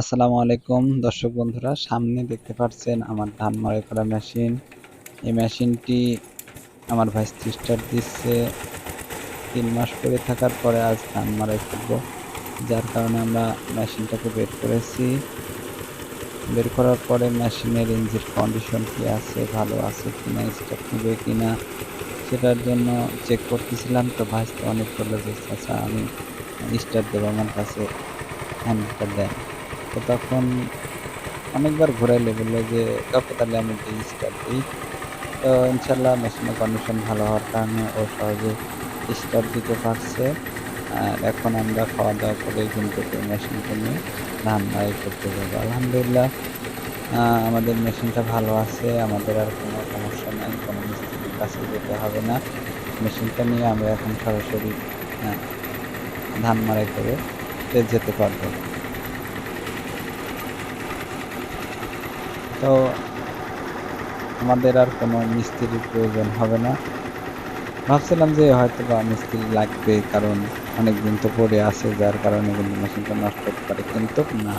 আসসালামু আলাইকুম, দর্শক বন্ধুরা, সামনে দেখতে পাচ্ছেন আমার ধান মাড়াই করা মেশিন। এই মেশিনটি আমার ভাই স্টার্ট দিচ্ছে। তিন মাস পরে থাকার পরে আজ ধান মাড়াই করব, যার কারণে আমরা মেশিনটাকে বের করেছি। বের করার পরে মেশিনের ইঞ্জিন কন্ডিশন কি আছে, ভালো আছে কি কিনা স্টার্ট নেবে কিনা, সেটার জন্য চেক করতেছিলাম। তো ভাই তো অনেক বলল যে আচ্ছা আমি স্টার দেবো, আমার কাছে হ্যান্ডটা দেন। তো তখন অনেকবার ঘুরাইলে বলল যে কাউকে তাহলে আমি স্টার্ট দিই। তো ইনশাল্লাহ মেশিনের কন্ডিশন ভালো হওয়ার কারণে ও সহজে স্টার্ট দিতে পারছে। আর এখন আমরা খাওয়া দাওয়া করে কিন্তু মেশিনকে নিয়ে ধান মাড়াই করতে যাব। আলহামদুলিল্লাহ আমাদের মেশিনটা ভালো আছে। আমাদের আর কোনো সমস্যা নাই, কোনো মিস্ত্রির কাছে যেতে হবে না। মেশিনটা নিয়ে আমরা এখন সরাসরি ধান মাড়াই করে যেতে পারব। তো আমাদের আর কোনো মিস্ত্রির প্রয়োজন হবে না। ভাবছিলাম যে হয়তো বা মিস্ত্রি লাগবে, কারণ অনেক দিন তো পরে আছে, যার কারণে কিন্তু মেশিনটা নষ্ট হতে পারে, কিন্তু না।